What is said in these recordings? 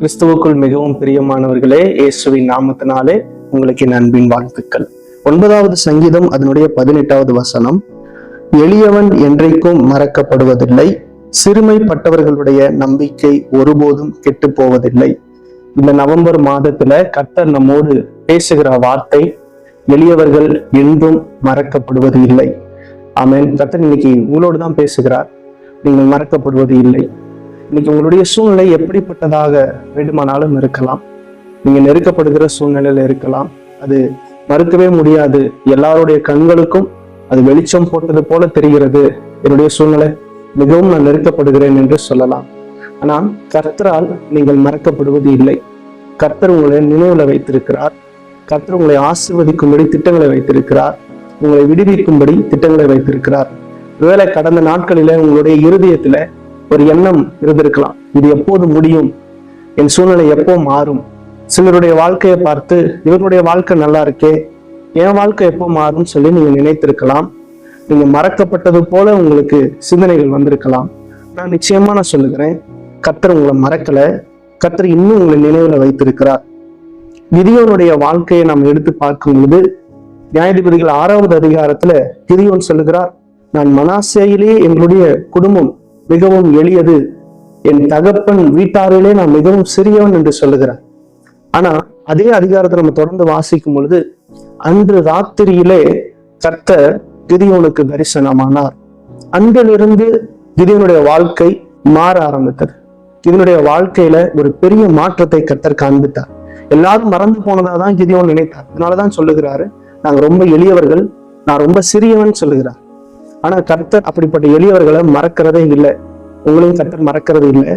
கிறிஸ்துவுக்குள் மிகவும் பிரியமானவர்களே இயேசுவின் நாமத்தினாலே உங்களுக்கு என் அன்பின் வாழ்த்துக்கள். ஒன்பதாவது சங்கீதம் அதனுடைய பதினெட்டாவது வசனம். எளியவன் என்றைக்கும் மறக்கப்படுவதில்லை சிறுமைப்பட்டவர்களுடைய நம்பிக்கை ஒருபோதும் கெட்டு போவதில்லை இந்த நவம்பர் மாதத்துல கர்த்தர் நம்மோடு பேசுகிற வார்த்தை எளியவர்கள் என்றும் மறக்கப்படுவது இல்லை. ஆமேன். கர்த்தர் இன்னைக்கு உங்களோடு தான் பேசுகிறார். நீங்கள் மறக்கப்படுவது இல்லை. இன்னைக்கு உங்களுடைய சூழ்நிலை எப்படிப்பட்டதாக வேண்டுமானாலும் இருக்கலாம். நீங்க நெருக்கப்படுகிற சூழ்நிலையில இருக்கலாம். அது மறுக்கவே முடியாது. எல்லாருடைய கண்களுக்கும் அது வெளிச்சம் போட்டது போல தெரிகிறது. என்னுடைய சூழ்நிலை மிகவும் நான் நெருக்கப்படுகிறேன் என்று சொல்லலாம். ஆனால் கர்த்தரால் நீங்கள் மறக்கப்படுவது இல்லை. கர்த்தர் உங்களை நினைவுல வைத்திருக்கிறார். கர்த்தர் உங்களை ஆசிர்வதிக்கும்படி திட்டங்களை வைத்திருக்கிறார். உங்களை விடுவிக்கும்படி திட்டங்களை வைத்திருக்கிறார். ஒருவேளை கடந்த நாட்களில உங்களுடைய இருதயத்துல ஒரு எண்ணம் இருந்திருக்கலாம். இது எப்போது முடியும்? என் சூழ்நிலை எப்போ மாறும்? சிலருடைய வாழ்க்கையை பார்த்து இவருடைய வாழ்க்கை நல்லா இருக்கே என் வாழ்க்கை எப்போ மாறும் சொல்லி நீங்க நினைத்திருக்கலாம். நீங்க மறக்கப்பட்டது போல உங்களுக்கு சிந்தனைகள் வந்திருக்கலாம். நான் நிச்சயமா நான் சொல்லுகிறேன் கத்தர் உங்களை மறக்கல. கத்தர் இன்னும் உங்களை நினைவுல வைத்திருக்கிறார். கிதியோனுடைய வாழ்க்கையை நாம் எடுத்து பார்க்கும் பொழுது நியாயாதிபதிகள் ஆறாவது அதிகாரத்துல கிதியோன் சொல்லுகிறார் நான் மனாசேயிலே எங்களுடைய குடும்பம் மிகவும் எளியது. என் தகப்பன் வீட்டாரிலே நான் மிகவும் சிறியவன் என்று சொல்லுகிறேன் ஆனா அதே அதிகாரத்தை நம்ம தொடர்ந்து வாசிக்கும் பொழுது அன்று ராத்திரியிலே கர்த்தர் கிதியோனுக்கு தரிசனமானார். அன்றிலிருந்து கிதியோனுடைய வாழ்க்கை மாற ஆரம்பித்தது. இதனுடைய வாழ்க்கையில ஒரு பெரிய மாற்றத்தை கர்த்தர் காண்பித்தார். எல்லாரும் மறந்து போனதாதான் கிதியோன் நினைத்தார். அதனாலதான் சொல்லுகிறாரு நாங்க ரொம்ப எளியவர்கள் நான் ரொம்ப சிறியவன் சொல்லுகிறார். ஆனா கர்த்தர் அப்படிப்பட்ட எளியவர்களை மறக்கிறதே இல்லை. உங்களையும் கர்த்தர் மறக்கிறது இல்லை.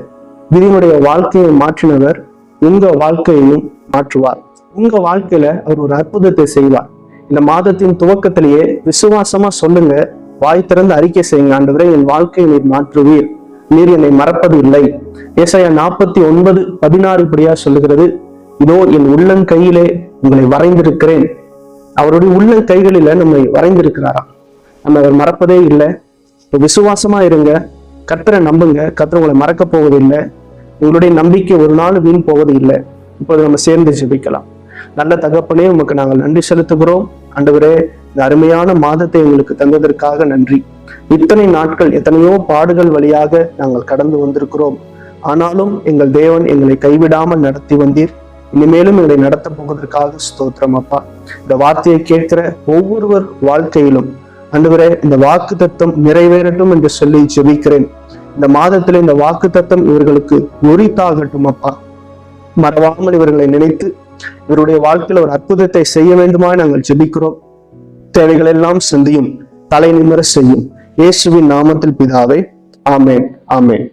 கிதியோனுடைய வாழ்க்கையை மாற்றினவர் உங்க வாழ்க்கையையும் மாற்றுவார். உங்க வாழ்க்கையில அவர் ஒரு அற்புதத்தை செய்வார். இந்த மாதத்தின் துவக்கத்திலேயே விசுவாசமா சொல்லுங்க. வாய் திறந்து அறிக்கை செய்யுங்க. ஆண்டவரே என் வாழ்க்கையை நீர் மாற்றுவீர். நீர் என்னை மறப்பது இல்லை. ஏசாயா நாற்பத்தி ஒன்பது பதினாறு இப்படியா சொல்லுகிறது. இதோ என் உள்ளங்கையிலே உங்களை வரைந்திருக்கிறேன். அவருடைய உள்ளங்கைகளில நம்மை வரைந்திருக்கிறாராம். நம்ம அவர் மறப்பதே இல்லை. இப்ப விசுவாசமா இருங்க. கத்தரை நம்புங்க. கர்த்தர் உங்களை மறக்க போவது இல்லை. உங்களுடைய நம்பிக்கை ஒரு நாள் வீண் போவது இல்லை. இப்போது நம்ம சேர்ந்து ஜெபிக்கலாம். நல்ல தகப்பனே உமக்கு நாங்கள் நன்றி செலுத்துகிறோம். அண்டவரே இந்த அருமையான மாதத்தை எங்களுக்கு தந்ததற்காக நன்றி. இத்தனை நாட்கள் எத்தனையோ பாடுகள் வழியாக நாங்கள் கடந்து வந்திருக்கிறோம். ஆனாலும் எங்கள் தேவன் எங்களை கைவிடாமல் நடத்தி வந்தீர். இனிமேலும் எங்களை நடத்த போவதற்காக ஸ்தோத்திரம் அப்பா. இந்த வார்த்தையை கேட்கிற ஒவ்வொருவர் வாழ்க்கையிலும் அன்றுவரே இந்த வாக்கு தத்தம் நிறைவேறட்டும் என்று சொல்லி ஜெபிக்கிறேன். இந்த மாதத்துல இந்த வாக்கு தத்தம் இவர்களுக்கு உரித்தாகட்டும் அப்பா. மறவாமல் இவர்களை நினைத்து இவருடைய வாழ்க்கையில் ஒரு அற்புதத்தை செய்ய வேண்டுமா நாங்கள் ஜெபிக்கிறோம். தேவைகள் எல்லாம் சிந்தியும் தலை நிமிர செய்யும். இயேசுவின் நாமத்தில் பிதாவே ஆமேன் ஆமேன்.